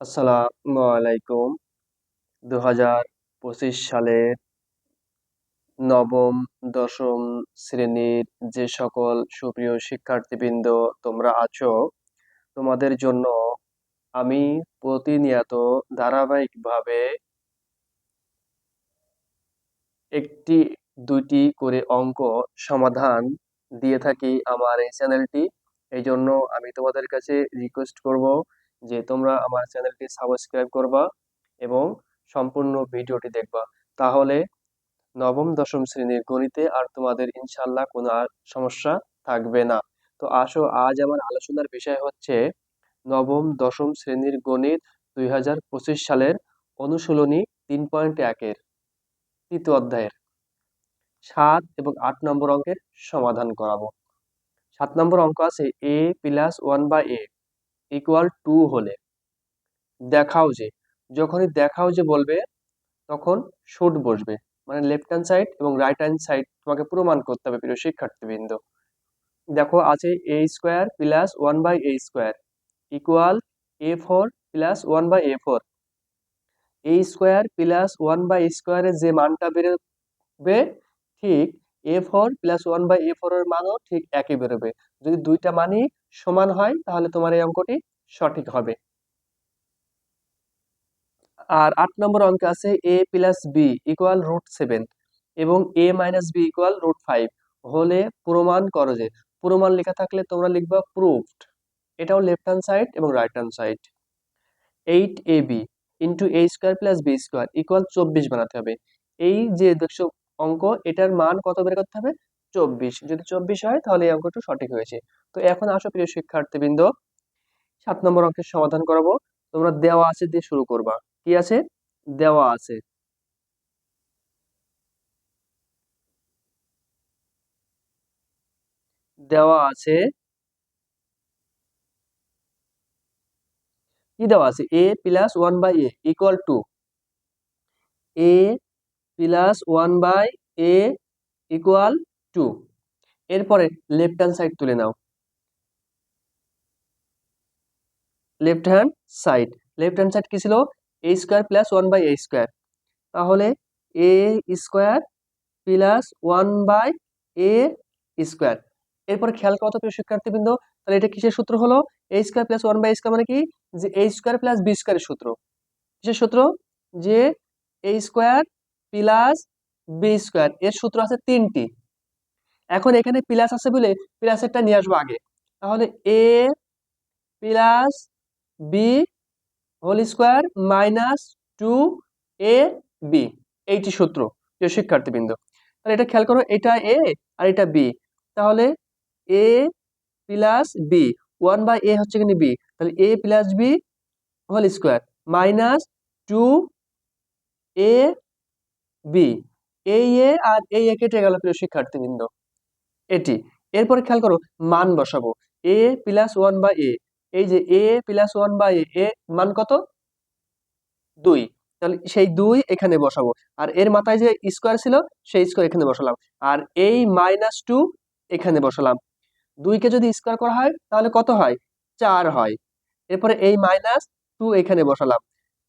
আসসালামু আলাইকুম দু হাজার পঁচিশ সালের নবম, দশম শ্রেণির যে সকল সুপ্রিয় শিক্ষার্থীবৃন্দ তোমরা আছো, তোমাদের জন্য আমি প্রতিনিয়ত ধারাবাহিকভাবে একটি, দুইটি করে অঙ্ক সমাধান দিয়ে থাকি আমার এই চ্যানেলটি। এই জন্য আমি তোমাদের কাছে রিকোয়েস্ট করব যে তোমরা আমার চ্যানেলটি সাবস্ক্রাইব করবা এবং সম্পূর্ণ ভিডিওটি দেখবা। তাহলে নবম, দশম শ্রেণির গণিতে আর তোমাদের ইনশাল্লাহ কোনো সমস্যা থাকবে না। তো আসো, আজ আমার আলোচনার বিষয় হচ্ছে নবম, দশম শ্রেণির গণিত দুই হাজার পঁচিশ সালের অনুশীলনী তিন পয়েন্ট একের তৃতীয় অধ্যায়ের সাত এবং আট নম্বর অঙ্কের সমাধান করাবো। সাত নম্বর অঙ্ক আছে A plus one by A equal to হলে, দেখাও যে, যখনই দেখাও যে বলবে, তখন শুট বসবে। মানে লেফট হ্যান্ড সাইড এবং রাইট হ্যান্ড সাইড তোমাকে প্রমাণ করতে হবে প্রিয় শিক্ষার্থীবৃন্দ। দেখো আছে A square plus one by A square equal A four plus one by A four A square plus one by স্কোয়ারের যে মানটা বেরোবে, ঠিক A four plus one by A four এর মানও ঠিক একই বেরোবে। যদি দুইটা মানই সমান হয়, তাহলে তোমার এই অঙ্কটি সঠিক হবে। আর আট নম্বর অঙ্কে আছে A plus B equal root seven এবং A minus B equal root five হলে প্রমাণ করো যে, প্রমাণ লেখা থাকলে তোমরা লিখবা প্রুফড এটাও লেফট হ্যান্ড সাইড এবং right hand side eight A B into A square plus B square equal চব্বিশ বানাতে হবে। এই যে দেখছ অঙ্ক, এটার মান কত বের করতে হবে? চব্বিশ। যদি চব্বিশ হয়, তাহলে এই অঙ্কটা সঠিক হয়েছে। তো এখন আসো প্রিয় শিক্ষার্থীবৃন্দ। সাত নম্বর অঙ্কের সমাধান করাবো। তোমরা দেওয়া আছে দিয়ে শুরু করবা। কি আছে? দেওয়া আছে। দেওয়া আছে। কি দেওয়া আছে? A plus one by A equal to A plus one by A equal to. এরপরে লেফট হ্যান্ড সাইড তুলে নাও। Left hand side. Left hand side কি ছিল? A square plus one by A square. তাহলে A square plus one by A square. এরপরে খেয়াল কত প্রিয় শিক্ষার্থীবৃন্দ, তাহলে এটা কিসের সূত্র হলো? A square plus one by square মানে কি? যে এ স্কোয়ার প্লাস বি স্কোয়ারের সূত্র। কিসের সূত্র? যে A square plus B square, এর সূত্র আছে তিনটি। এখন এখানে প্লাস আছে বলে প্লাসেরটা নিয়ে আসব আগে। তাহলে A plus B whole square minus two A B এইটি সূত্র, প্রিয় শিক্ষার্থীবৃন্দ। তাহলে এটা খেয়াল করো, এটা এ আর এটা বি তাহলে A plus B one by A হচ্ছে কিনা বি তাহলে A plus B whole square minus two A B এই এ আর এই এ কেটে গেল প্রিয় শিক্ষার্থীবৃন্দ। এটি। এরপরে খেয়াল করো, মান বসাবো। A plus one by A এই যে A plus one by A মান কত? দুই। তাহলে সেই দুই এখানে বসাবো। আর এর মাথায় যে স্কোয়ার ছিল, সেই স্কোয়ার এখানে বসালাম। আর এই মাইনাস টু এখানে বসালাম। দুইকে যদি স্কোয়ার করা হয়, তাহলে কত হয়? চার হয়। এরপরে এই মাইনাস টু এখানে বসালাম।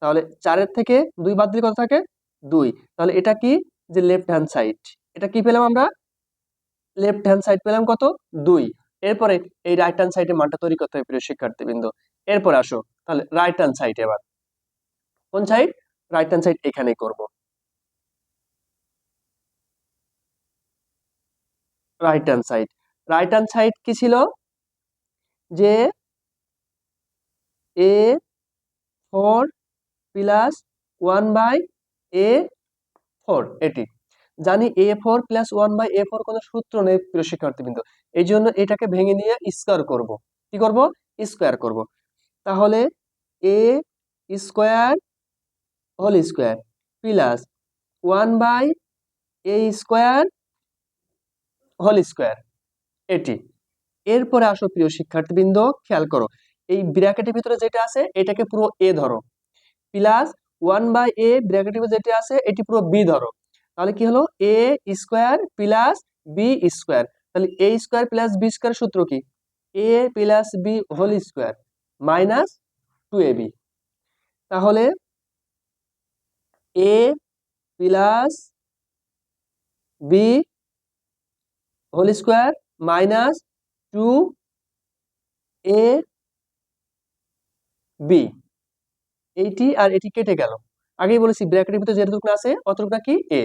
তাহলে চারের থেকে দুই বাদ দিলে কত থাকে? দুই। তাহলে এটা কি? যে লেফট হ্যান্ড সাইড এটা কি পেলাম আমরা? লেফট হ্যান্ড সাইড পেলাম কত? দুই। এরপরে এই রাইট হ্যান্ড সাইডে মানটা তৈরি করতে হবে প্রিয় শিক্ষার্থীবৃন্দ। এরপরে আসো। তাহলে রাইট হ্যান্ড সাইড এবার। কোন সাইড রাইট হ্যান্ড সাইড এখানেই করব। Right hand side right hand side কি ছিল? যে A four plus one by A four এটি জানি A four plus one by A four কোনো সূত্র নেই প্রিয় শিক্ষার্থীবৃন্দ। এই জন্য এটাকে ভেঙে নিয়ে স্কোয়ার করব। কি করব? স্কোয়ার করব। তাহলে A square whole square plus one by A square whole square এটি এরপরে আসো প্রিয় শিক্ষার্থীবৃন্দ, খেয়াল করো। এই ব্র্যাকেটের ভিতরে যেটা আছে, এটাকে পুরো এ ধরো। প্লাস ওয়ান বাই এ ব্র্যাকেটের যেটা আছে, এটি পুরো বি ধরো। তাহলে কি হলো? A square plus B square তাহলে A square plus B square সূত্র কি? A plus B whole square minus two A B তাহলে A plus B whole square minus two A B এইটি আর এটি কেটে গেল। আগেই বলেছি ব্র্যাকেটের ভিতরে যেটুকু আছে অতটুকু কি এ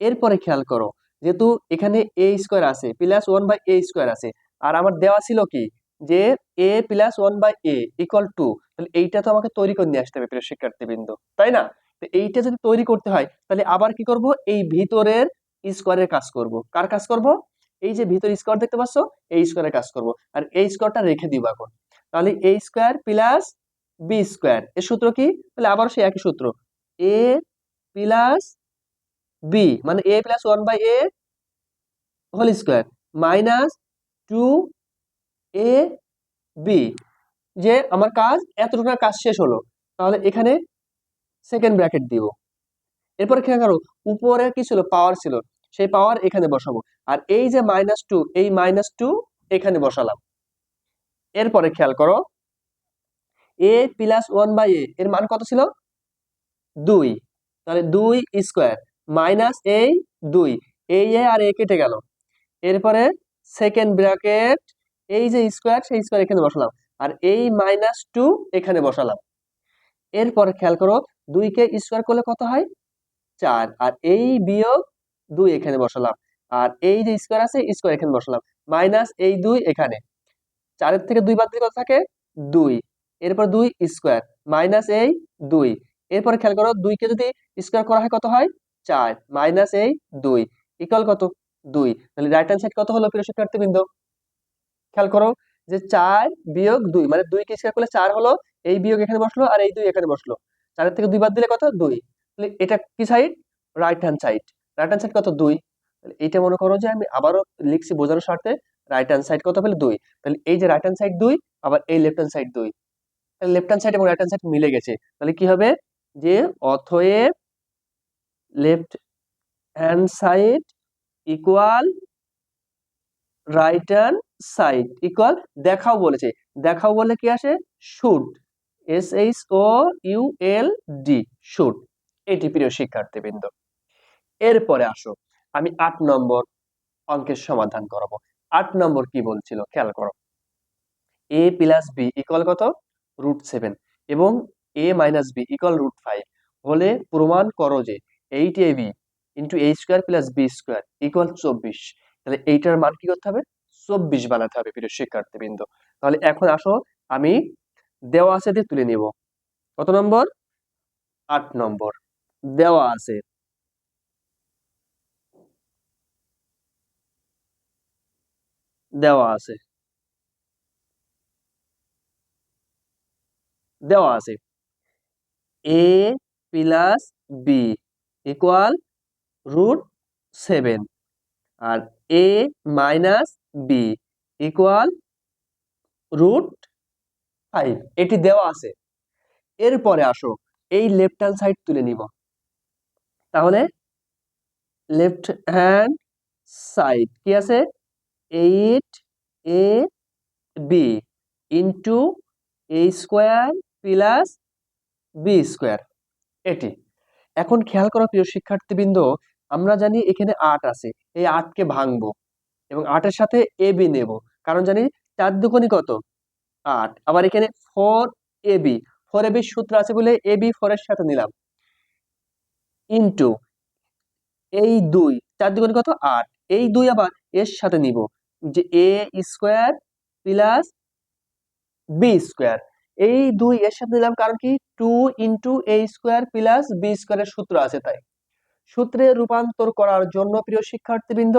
এরপরে খেয়াল করো, যেহেতু এখানে এ স্কোয়ার আছে plus one by A square আছে, আর আমার দেওয়া ছিল কি? যে A plus one by A equal to তাহলে এইটা তো আমাকে তৈরি করে নিয়ে আসতে হবে, প্রিয় শিক্ষার্থীবৃন্দ, তাই না? তো এইটা যদি তৈরি করতে হয়, তাহলে আবার কি করব? এই ভিতরের স্কোয়ারের কাজ করব। কার কাজ করব? এই যে ভিতর স্কোয়ার দেখতে পাচ্ছ, এই স্কোয়ারের কাজ করব। আর এই স্কোয়ারটা রেখে দিব এখন। তাহলে A square plus B square এর সূত্র কি? তাহলে আবার সেই একই সূত্র। এ প্লাস বি মানে A plus one by A whole square minus two A B যে আমার কাজ এতটুকু কাজ শেষ হলো। তাহলে এখানে সেকেন্ড ব্র্যাকেট দিব। এরপর খেয়াল করো, উপরে কি ছিল? পাওয়ার ছিল। সেই পাওয়ার এখানে বসাবো। আর এই যে মাইনাস টু এই মাইনাস টু এখানে বসালাম। এরপরে খেয়াল করো A plus one by A এর মান কত ছিল? দুই। তাহলে দুই স্কোয়ার মাইনাস এই দুই। এই এ আর এ কেটে গেল। এরপরে সেকেন্ড ব্র্যাকেট এই যে স্কোয়ার সেই স্কোয়ার এখানে বসালাম। আর এই মাইনাস টু এখানে বসালাম। এরপরে খেয়াল করো দুইকে স্কোয়ার করলে কত হয়? চার। আর এই বিয়োগ দুই এখানে বসালাম। আর এই যে স্কোয়ার আছে স্কোয়ার এখানে বসালাম। মাইনাস এই দুই এখানে। চারের থেকে দুই বাদ দিলে কত থাকে? দুই। এরপর দুই স্কোয়ার মাইনাস এই দুই। এরপরে খেয়াল করো, দুইকে যদি স্কোয়ার করা হয় কত হয়? চার মাইনাস এই দুই। ইকুয়াল কত? দুই। তাহলে রাইট হ্যান্ড সাইড কত হলো প্রিয় শিক্ষার্থীবৃন্দ? খেয়াল করো যে চার বিয়োগ দুই মানে দুইকে স্কোয়ার করলে চার হলো, এই বিয়োগ এখানে বসল আর এই দুই এখানে বসল। চারের থেকে দুই বাদ দিলে কত? দুই। তাহলে এটা কি side right hand side right hand side কত? দুই। তাহলে এইটা মনে করো যে আমি আবারও লিখছি বোঝানোর স্বার্থে রাইট হ্যান্ড সাইড কত পেলে? দুই। তাহলে এই যে রাইট হ্যান্ড সাইড দুই, আবার এই লেফট হ্যান্ড সাইড দুই। লেফট হ্যান্ড সাইড এবং রাইট হ্যান্ড সাইড মিলে গেছে। তাহলে কি হবে? যে অথয়েব left hand side equal right hand side equal দেখাও বলেছে। দেখাও বলে কি আসে? Should S H O U L D should এটি প্রিয় শিক্ষার্থীবৃন্দ। এরপরে আসো। আমি আট নম্বর অঙ্কের সমাধান করাবো। আট নম্বর কি বলছিল? খেয়াল করো। এ প্লাস বি ইকুয়াল কত? রুট সেভেন এবং A minus B equal root five হলে প্রমাণ করো যে eight A B into A square plus B square equal চব্বিশ। তাহলে এইটার মান কি করতে হবে? চব্বিশ বানাতে হবে প্রিয় শিক্ষার্থীবৃন্দ। তাহলে এখন আসো, আমি দেওয়া আছে দিয়ে তুলে নিব। কত নম্বর? আট নম্বর। দেওয়া আছে। দেওয়া আছে। দেওয়া আছে। A plus B equal root seven R A minus B equal root five এটি দেওয়া আছে। এরপরে আসো, এই লেফট হ্যান্ড সাইড তুলে নিব। তাহলে লেফট হ্যান্ড সাইড কি আছে? Eight A B into A square plus B square. এটি। এখন খেয়াল করো প্রিয় শিক্ষার্থীবৃন্দ, আমরা জানি এখানে আট আছে। এই আটকে ভাঙবো এবং আটের সাথে এ বি নেব। কারণ জানি চার দুগুণই কত? আট। আবার এখানে four A B. Four A B সূত্র আছে বলে এ বি ফোরের সাথে নিলাম। ইন্টু এই দুই। চার দুগুণ কত? আট। এই দুই আবার এর সাথে নিব। যে A square plus B square. এই দুই এর সাথে নিলাম কারণ কি? Two into A square plus B স্কোয়ারের সূত্র আছে তাই। সূত্রে রূপান্তর করার জন্য প্রিয় শিক্ষার্থীবৃন্দ,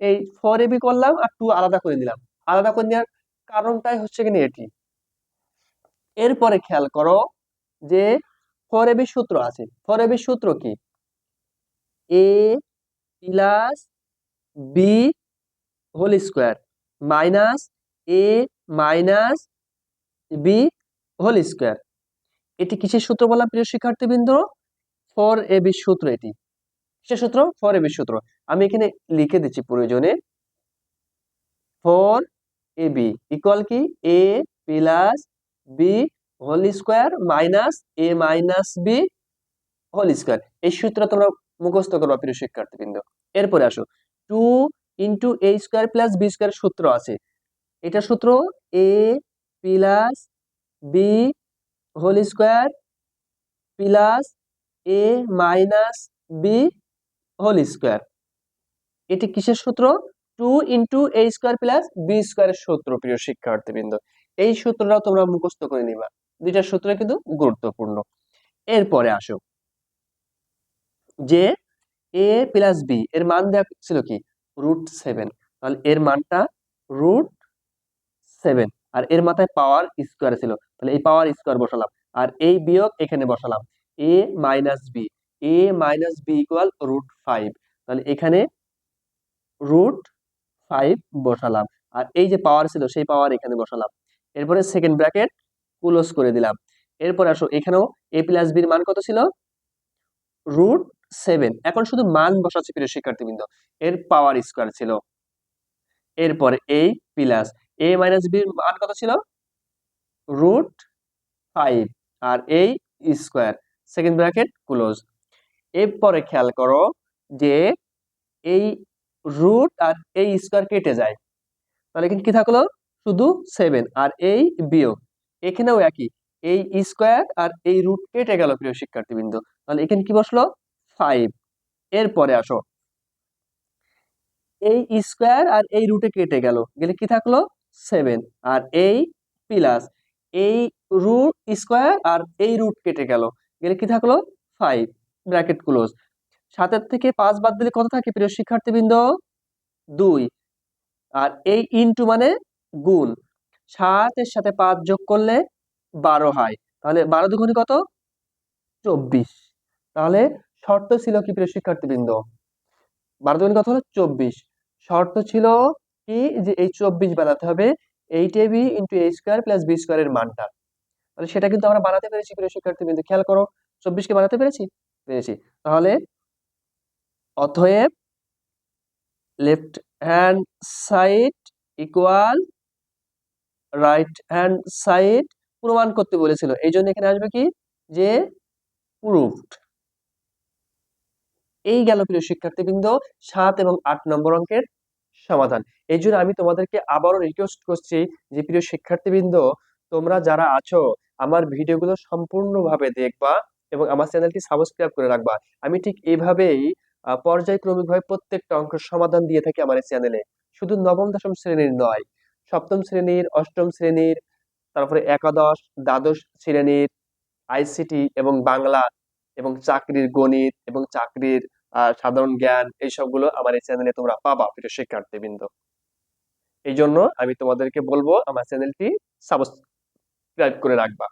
এই ফোর এবি করলাম আর টু আলাদা করে দিলাম। আলাদা করে নেওয়ার কারণটাই হচ্ছে কিনা এটি? এরপরে খেয়াল করো যে ফোর এবি সূত্র আছে। ফোর এবি সূত্র কি? A plus B whole square minus A minus B whole square. এটি কিসের সূত্র বললাম প্রিয় শিক্ষার্থীবৃন্দ? ফর এ বি সূত্র এটি। কিসের সূত্র? ফর এ বি সূত্র। আমি এখানে লিখে দিচ্ছি প্রয়োজনে। ফর এ বি ইকুয়াল কি? A plus B whole square minus A minus B whole square. এই সূত্র তোমরা মুখস্থ করবা প্রিয় শিক্ষার্থীবৃন্দ। এরপরে আসো। Two into A square plus B square সূত্র আছে। এটা সূত্র A plus B whole square plus A minus B whole square এটি কিসের সূত্র? Two into A square plus B স্কোয়ারের সূত্র, প্রিয় শিক্ষার্থীবৃন্দ। এই সূত্রটাও তোমরা মুখস্থ করে নিবা। দুইটা সূত্র কিন্তু গুরুত্বপূর্ণ। এরপরে আসো। যে এ প্লাস বি এর মান দেওয়া ছিল কি? রুট সেভেন তাহলে এর মানটা রুট সেভেন আর এর মাথায় পাওয়ার স্কোয়ার ছিল। তাহলে এই পাওয়ার স্কোয়ার বসালাম। আর এই বিয়োগ এখানে বসালাম। A minus B A minus B equal root five তাহলে এখানে রুট ফাইভ বসালাম। আর এই যে পাওয়ার ছিল, সেই পাওয়ার এখানে বসালাম। এরপরে সেকেন্ড ব্র্যাকেট ক্লোজ করে দিলাম। এরপর আসো, এখানেও এ প্লাস বির মান কত ছিল? রুট সেভেন এখন শুধু মান বসাচ্ছে প্রিয় শিক্ষার্থীবৃন্দ। এর পাওয়ার স্কোয়ার ছিল। এরপর এই প্লাস এ মাইনাস বির মান কত ছিল? রুট ফাইভ আর এই স্কোয়ার সেকেন্ড ব্র্যাকেট ক্লোজ এরপরে খেয়াল করো যে এই রুট আর এই স্কোয়ার কেটে যায়। তাহলে এখানে কি থাকল? শুধু সেভেন আর এই বিয়োগ। এখানেও একই। এই স্কোয়ার আর এই রুট কেটে গেল প্রিয় শিক্ষার্থীবৃন্দ। তাহলে এখানে কি বসল? ফাইভ এরপরে আসো। এই স্কোয়ার আর এই রুটে কেটে গেল। গেলে কি থাকল? সেভেন আর এই প্লাস এই রুট স্কোয়ার আর এই রুট কেটে গেল। গেলে কি থাকল? ফাইভ ব্র্যাকেট ক্লোজ সাতের থেকে পাঁচ বাদ দিলে কত থাকে প্রিয় শিক্ষার্থীবৃন্দ? দুই। আর এই ইনটু মানে গুণ। সাতের সাথে পাঁচ যোগ করলে বারো হয়। তাহলে বারো দুগুণে কত? চব্বিশ। তাহলে শর্ত ছিল কি প্রিয় শিক্ষার্থীবৃন্দ? বারো দুগুণে কত হলো? চব্বিশ। শর্ত ছিল কি? যে এই চব্বিশ বানাতে হবে। Eight A B into A square plus B স্কোয়ারের মানটা। তাহলে সেটা কিন্তু আমরা বানাতে পেরেছি প্রিয় শিক্ষার্থীবৃন্দ খেয়াল করো, চব্বিশকে বানাতে পেরেছি? পেরেছি। তাহলে অতএব left hand side equal right hand side প্রমাণ করতে বলেছিল। এই জন্য এখানে আসবে কি? যে প্রুফড এই গেল প্রিয় শিক্ষার্থী শিক্ষার্থীবৃন্দ সাত এবং আট নম্বর অঙ্কের সমাধান। এই জন্য আমি তোমাদেরকে আবারও রিকোয়েস্ট করছি যে, প্রিয় শিক্ষার্থীবৃন্দ, তোমরা যারা আছো, আমার ভিডিওগুলো সম্পূর্ণভাবে দেখবা এবং আমার চ্যানেলটি সাবস্ক্রাইব করে রাখবা। আমি ঠিক এইভাবেই পর্যায়ক্রমিকভাবে প্রত্যেকটা অঙ্কের সমাধান দিয়ে থাকি আমার এই চ্যানেলে। শুধু নবম, দশম শ্রেণির নয়, সপ্তম শ্রেণির, অষ্টম শ্রেণির, তারপরে একাদশ, দ্বাদশ শ্রেণির, আইসিটি এবং বাংলা এবং চাকরির গণিত এবং চাকরির সাধারণ জ্ঞান এই সবগুলো আমার এই চ্যানেলে তোমরা পাবা প্রিয় শিক্ষার্থীবৃন্দ। এই জন্য আমি তোমাদেরকে বলব, আমার চ্যানেলটি সাবস্ক্রাইব করে রাখবা।